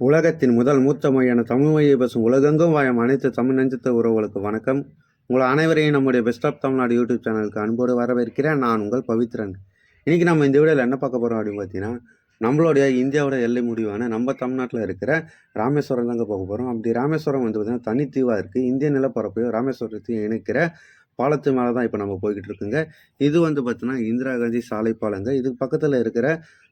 உலகத்தின் முதல் மூத்த மொழியான தமிழ் மொழியை பேசும் உலகெங்கும் வாயம் அனைத்து தமிழ் நெஞ்சத்த உறவுகளுக்கு வணக்கம். உங்கள் அனைவரையும் நம்முடைய பெஸ்ட் ஆஃப் தமிழ்நாடு யூடியூப் சேனலுக்கு அன்போடு வரவேற்கிறேன். நான் உங்கள் பவித்ரன். இன்றைக்கி நம்ம இந்த வீடியோவில் என்ன பார்க்க போகிறோம் அப்படின்னு பார்த்தீங்கன்னா நம்மளுடைய இந்தியாவோட எல்லை முடிவான நம்ம தமிழ்நாட்டில் இருக்கிற ராமேஸ்வரம் தாங்க பார்க்க போகிறோம் அப்படி ராமேஸ்வரம் வந்து பார்த்தீங்கன்னா தனித்தீவாக இருக்குது இந்திய நிலப்பரப்பையும் ராமேஸ்வரத்தையும் இணைக்கிற பாலத்து மேலே தான் இப்போ நம்ம போய்கிட்டு இருக்குங்க. இது வந்து பார்த்தீங்கன்னா இந்திரா காந்தி சாலை பாலங்க. இதுக்கு பக்கத்தில் இருக்கிற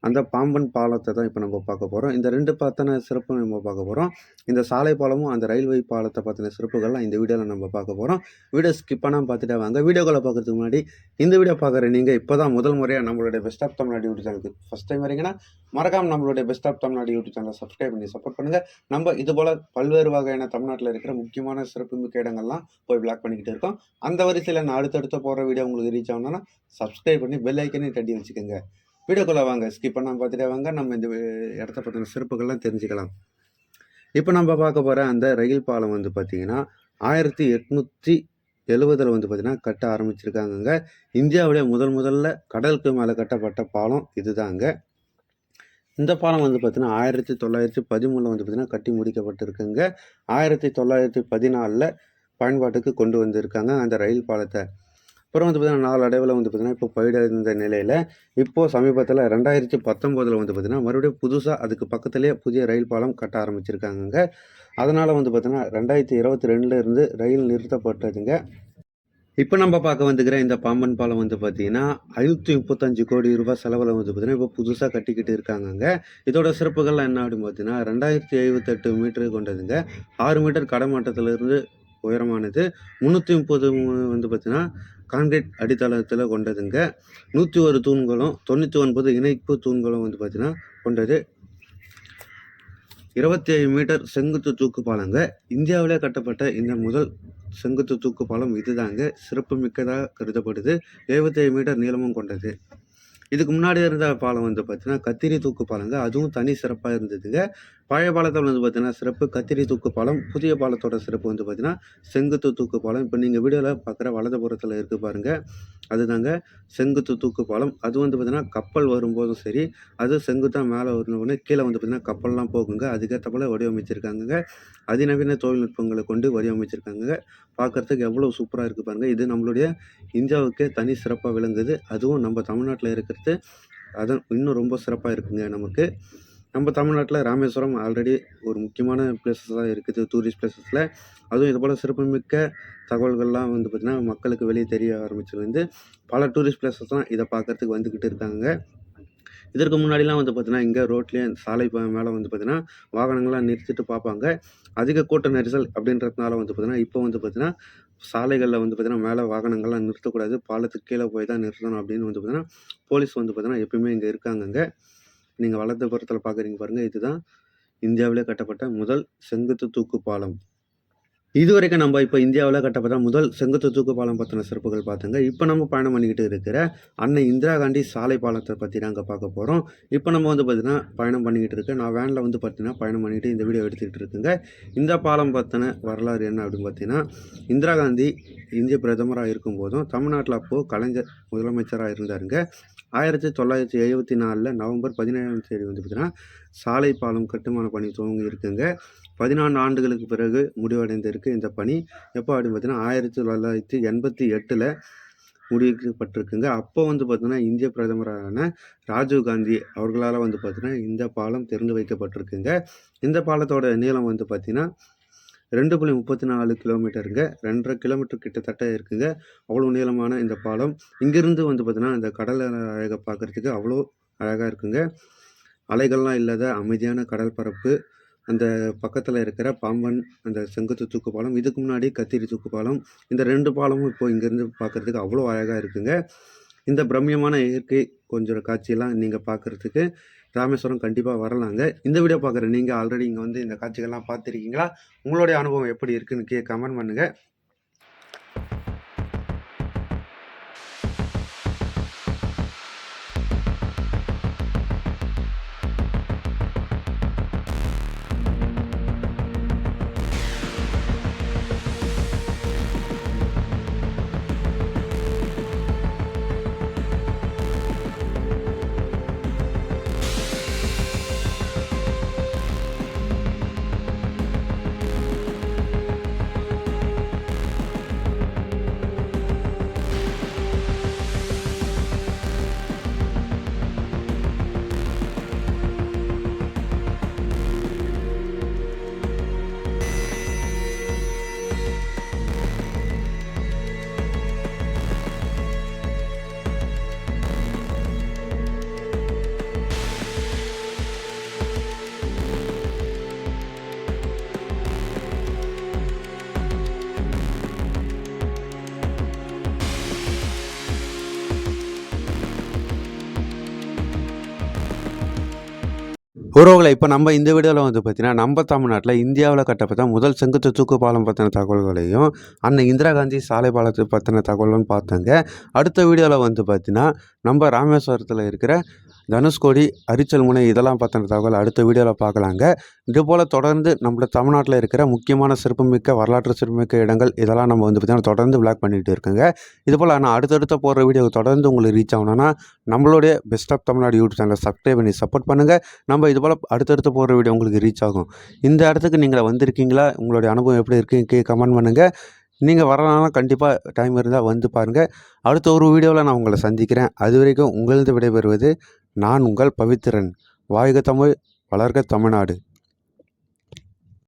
அந்த பாம்பன் பாலத்தை தான் இப்போ நம்ம பார்க்க போகிறோம் இந்த ரெண்டு பார்த்தன சிறப்பு நம்ம பார்க்க போகிறோம் இந்த சாலை பாலமும் அந்த ரயில்வே பாலத்தை பார்த்தின சிறப்புகள்லாம் இந்த வீடியோவில் நம்ம பார்க்க போகிறோம் வீடியோ ஸ்கிப் பண்ணாமல் பார்த்துட்டே வாங்க. வீடியோக்களை பார்க்குறதுக்கு முன்னாடி இந்த வீடியோ பார்க்குற நீங்கள் இப்போ தான் முதல் முறையாக நம்மளுடைய பெஸ்ட் ஆஃப் தமிழ்நாடு யூடியூப் சேனலுக்கு ஃபஸ்ட் டைம் வரீங்கன்னா மறக்காமல் நம்மளுடைய பெஸ்ட் ஆஃப் தமிழ்நாடு யூடியூப் சேனலை சப்ஸ்கிரைப் பண்ணி சப்போர்ட் பண்ணுங்கள் நம்ம இது போல் பல்வேறு வகையான தமிழ்நாட்டில் இருக்கிற முக்கியமான சிறப்புமிக்க இடங்கள்லாம் போய் பிளாக் பண்ணிக்கிட்டு இருக்கோம். அந்த வரிசையில் நான் அடுத்தடுத்து போடுற வீடியோ உங்களுக்கு ரீச் ஆகணும்னா சப்ஸ்கிரைப் பண்ணி பெல் ஐக்கனையும் தட்டி வச்சுக்கோங்க. வீடியோக்குள்ளே வாங்க. ஸ்கிப் பண்ணாமல் பார்த்துட்டே வாங்க. நம்ம இந்த இடத்த பற்றின சிறப்புகள்லாம் தெரிஞ்சுக்கலாம். இப்போ நம்ம பார்க்க போகிற அந்த ரயில் பாலம் வந்து பார்த்திங்கன்னா ஆயிரத்தி எட்நூற்றி எழுவதில் வந்து பார்த்திங்கன்னா கட்ட ஆரம்பிச்சிருக்காங்கங்க. இந்தியாவுடைய முதல் முதல்ல கடலுக்கு மேலே கட்டப்பட்ட பாலம் இதுதாங்க. இந்த பாலம் வந்து பார்த்திங்கன்னா ஆயிரத்தி தொள்ளாயிரத்தி பதிமூணில் வந்து பார்த்திங்கன்னா கட்டி முடிக்கப்பட்டிருக்குங்க. ஆயிரத்தி தொள்ளாயிரத்தி பதினாலில் பயன்பாட்டுக்கு கொண்டு வந்திருக்காங்க. அந்த ரயில் பாலத்தை அப்புறம் வந்து பார்த்திங்கன்னா நாளடைவில் வந்து பார்த்திங்கன்னா இப்போ பழுடடைந்த நிலையில் இப்போது சமீபத்தில் ரெண்டாயிரத்தி பத்தொம்போதில் வந்து பார்த்திங்கன்னா மறுபடியும் புதுசாக அதுக்கு பக்கத்துலேயே புதிய ரயில் பாலம் கட்ட ஆரம்பிச்சிருக்காங்கங்க. அதனால் வந்து பார்த்திங்கன்னா ரெண்டாயிரத்தி இருபத்தி ரெண்டுலேருந்து ரயில் நிறுத்தப்பட்டதுங்க. இப்போ நம்ம பார்க்க வந்துக்கிற இந்த பாம்பன் பாலம் வந்து பார்த்தீங்கன்னா ஐநூற்றி முப்பத்தஞ்சு கோடி ரூபாய் செலவில் வந்து பார்த்தீங்கன்னா இப்போ புதுசாக கட்டிக்கிட்டு இருக்காங்கங்க. இதோட சிறப்புகள்லாம் என்ன அப்படின்னு பார்த்தீங்கன்னா ரெண்டாயிரத்தி எழுபத்தெட்டு மீட்டர் கொண்டதுங்க. ஆறு மீட்டர் கடமாட்டத்திலிருந்து உயரமானது. முந்நூற்றி முப்பது வந்து பார்த்தீங்கன்னா கான்கிரீட் அடித்தளத்தில் கொண்டதுங்க. நூற்றி ஒரு தூண்களும் தொண்ணூற்றி ஒன்பது இணைப்பு தூண்களும் வந்து பார்த்தீங்கன்னா கொண்டது. இருபத்தி ஏழு மீட்டர் செங்குத்து தூக்கு பாலங்க இந்தியாவிலே கட்டப்பட்ட இந்த முதல் செங்குத்து தூக்கு பாலம் இதுதாங்க. சிறப்பு மிக்கதாக கருதப்படுது. எழுபத்தேழு மீட்டர் நீளமும் கொண்டது. இதுக்கு முன்னாடி இருந்த பாலம் வந்து பார்த்தீங்கன்னா கத்திரி தூக்கு பாலங்க. அதுவும் தனி சிறப்பாக இருந்ததுங்க. பழைய பாலத்தில் வந்து பார்த்தீங்கன்னா சிறப்பு கத்திரி தூக்கு பாலம் புதிய பாலத்தோட சிறப்பு வந்து பார்த்தீங்கன்னா செங்குத்து தூக்கு பாலம். இப்போ நீங்கள் வீடியோவில் பார்க்குற வலதுபுறத்தில் இருக்கு பாருங்கள் அதுதாங்க செங்குத்து தூக்கு பாலம். அது வந்து பார்த்திங்கன்னா கப்பல் வரும்போதும் சரி அது செங்குத்தாக மேலே வரணுன்னு கீழே வந்து பார்த்திங்கன்னா கப்பல்லாம் போகுங்க. அதுக்கேற்ற போல் வடிவமைச்சிருக்காங்க அதிநவீன தொழில்நுட்பங்களை கொண்டு வடிவமைச்சிருக்காங்க பார்க்கறதுக்கு எவ்வளோ சூப்பராக இருக்குது பாருங்கள் இது நம்மளுடைய இந்தியாவுக்கே தனி சிறப்பாக விளங்குது. அதுவும் நம்ம தமிழ்நாட்டில் இருக்கிறது அது இன்னும் ரொம்ப சிறப்பாக இருக்குங்க நமக்கு. நம்ம தமிழ்நாட்டில் ராமேஸ்வரம் ஆல்ரெடி ஒரு முக்கியமான பிளேசஸாக இருக்குது டூரிஸ்ட் பிளேசஸில் அதுவும் இது போல் சிறப்புமிக்க தகவல்கள்லாம் வந்து பார்த்திங்கன்னா மக்களுக்கு வெளியே தெரிய ஆரம்பிச்சிருந்து பல டூரிஸ்ட் பிளேசஸ்லாம் இதை பார்க்கறதுக்கு வந்துக்கிட்டு இருக்காங்க. இதற்கு முன்னாடிலாம் வந்து பார்த்தீங்கன்னா இங்கே ரோட்லேயே சாலை மேலே வந்து பார்த்தீங்கன்னா வாகனங்கள்லாம் நிறுத்திட்டு பார்ப்பாங்க அதிக கூட்ட நெரிசல் அப்படின்றதுனால வந்து பார்த்தீங்கன்னா இப்போ வந்து பார்த்தீங்கன்னா சாலைகளில் வந்து பார்த்தீங்கன்னா மேலே வாகனங்கள்லாம் நிறுத்தக்கூடாது. பாலத்துக்கு கீழே போய் தான் நிறுத்தணும் அப்படின்னு வந்து பார்த்தீங்கன்னா போலீஸ் வந்து பார்த்தீங்கன்னா எப்பயுமே இங்கே இருக்காங்கங்க. நீங்கள் வலதுபுறத்தில் பார்க்குறீங்க பாருங்கள் இதுதான் இந்தியாவிலே கட்டப்பட்ட முதல் செங்குத்து தூக்கு பாலம். இதுவரைக்கும் நம்ம இப்போ இந்தியாவில் கட்டப்பட்ட முதல் செங்குத்து தூக்கு பாலம் பற்றின சிறப்புகள் பார்த்துங்க இப்போ நம்ம பயணம் பண்ணிக்கிட்டு இருக்கிற அன்னை இந்திரா காந்தி சாலை பாலத்தை பற்றி நாங்கள் பார்க்க போகிறோம் இப்போ நம்ம வந்து பார்த்திங்கன்னா பயணம் பண்ணிக்கிட்டு இருக்கேன் நான் வேனில் வந்து பார்த்தீங்கன்னா பயணம் பண்ணிட்டு இந்த வீடியோ எடுத்துக்கிட்டு இருக்குங்க. இந்த பாலம் பற்றின வரலாறு என்ன அப்படின்னு பார்த்தீங்கன்னா இந்திரா காந்தி இந்திய பிரதமராக இருக்கும்போதும் தமிழ்நாட்டில் அப்போது கலைஞர் முதலமைச்சராக இருந்தாருங்க. ஆயிரத்தி தொள்ளாயிரத்தி எழுபத்தி நாலில் நவம்பர் பதினேழாம் தேதி வந்து பார்த்திங்கன்னா சாலை பாலம் கட்டுமான பணி துவங்கி இருக்குங்க. பதினான்கு ஆண்டுகளுக்கு பிறகு முடிவடைந்திருக்கு இந்த பணி. எப்போ அப்படின்னு பார்த்தீங்கன்னா ஆயிரத்தி தொள்ளாயிரத்தி எண்பத்தி எட்டில் முடிக்கப்பட்டிருக்குங்க. அப்போ வந்து பார்த்தீங்கன்னா இந்திய பிரதமரான ராஜீவ் காந்தி அவர்களால் வந்து பார்த்தீங்கன்னா இந்த பாலம் திறந்து வைக்கப்பட்டிருக்குங்க. இந்த பாலத்தோட நீளம் வந்து பார்த்திங்கன்னா ரெண்டு புள்ளி முப்பத்தி நாலு கிலோமீட்டருங்க. ரெண்டரை கிலோமீட்டர் கிட்டத்தட்ட இருக்குங்க. அவ்வளோ நீளமான இந்த பாலம். இங்கிருந்து வந்து பார்த்தீங்கன்னா இந்த கடல் அழகை பார்க்குறதுக்கு அவ்வளோ அழகாக இருக்குங்க. அலைகள்லாம் இல்லாத அமைதியான கடல் பரப்பு. அந்த பக்கத்தில் இருக்கிற பாம்பன் அந்த செங்குத்து தூக்கு பாலம் இதுக்கு முன்னாடி கத்திரி தூக்கு பாலம் இந்த ரெண்டு பாலமும் இப்போ இங்கேருந்து பார்க்குறதுக்கு அவ்வளோ அழகாக இருக்குங்க. இந்த பிரம்மியமான இயற்கை கொஞ்சம் காட்சியெல்லாம் நீங்கள் பார்க்குறதுக்கு ராமேஸ்வரம் கண்டிப்பாக வரலாங்க. இந்த வீடியோ பார்க்குற நீங்கள் ஆல்ரெடி இங்கே வந்து இந்த காட்சிகள்லாம் பார்த்துருக்கீங்களா? உங்களுடைய அனுபவம் எப்படி இருக்குன்னு கே கமெண்ட் பண்ணுங்கள் உறவுகளை இப்போ நம்ம இந்த வீடியோவில் வந்து பார்த்தீங்கன்னா நம்ம தமிழ்நாட்டில் இந்தியாவில் கட்டப்பட்ட முதல் செங்குத்து தூக்கு பாலம் பற்றின தகவல்களையும் அன்னை இந்திரா காந்தி சாலை பாலத்தை பற்றின தகவலும் பார்த்தோங்க அடுத்த வீடியோவில் வந்து பார்த்தீங்கன்னா நம்ம ராமேஸ்வரத்தில் இருக்கிற தனுஷ்கோடி அரிச்சல் முனை இதெல்லாம் பற்றின தகவல் அடுத்த வீடியோவில் பார்க்கலாங்க இதுபோல் தொடர்ந்து நம்மளோட தமிழ்நாட்டில் இருக்கிற முக்கியமான சிறப்புமிக்க வரலாற்று சிறப்புமிக்க இடங்கள் இதெல்லாம் நம்ம வந்து பார்த்தீங்கன்னா தொடர்ந்து விளாக் பண்ணிகிட்டு இருக்குங்க. இது போல் நான் அடுத்தடுத்த போகிற வீடியோ தொடர்ந்து உங்களுக்கு ரீச் ஆகணும்னா நம்மளுடைய பெஸ்ட் ஆஃப் தமிழ்நாடு யூடியூப் சேனலை சப்ஸ்கிரைப் பண்ணி சப்போர்ட் பண்ணுங்கள் நம்ம இது போல் அடுத்தடுத்து போகிற வீடியோ உங்களுக்கு ரீச் ஆகும். இந்த இடத்துக்கு நீங்கள் வந்திருக்கீங்களா? உங்களுடைய அனுபவம் எப்படி இருக்குன்னு கே கமெண்ட் பண்ணுங்கள் நீங்கள் வரலாம்னா கண்டிப்பாக டைம் இருந்தால் வந்து பாருங்கள் அடுத்த ஒரு வீடியோவில் நான் உங்களை சந்திக்கிறேன். அது வரைக்கும் உங்களது விடைபெறுவது நான் உங்கள் பவித்திரன். வாழ்க தமிழ் வளர்க தமிழ்நாடு.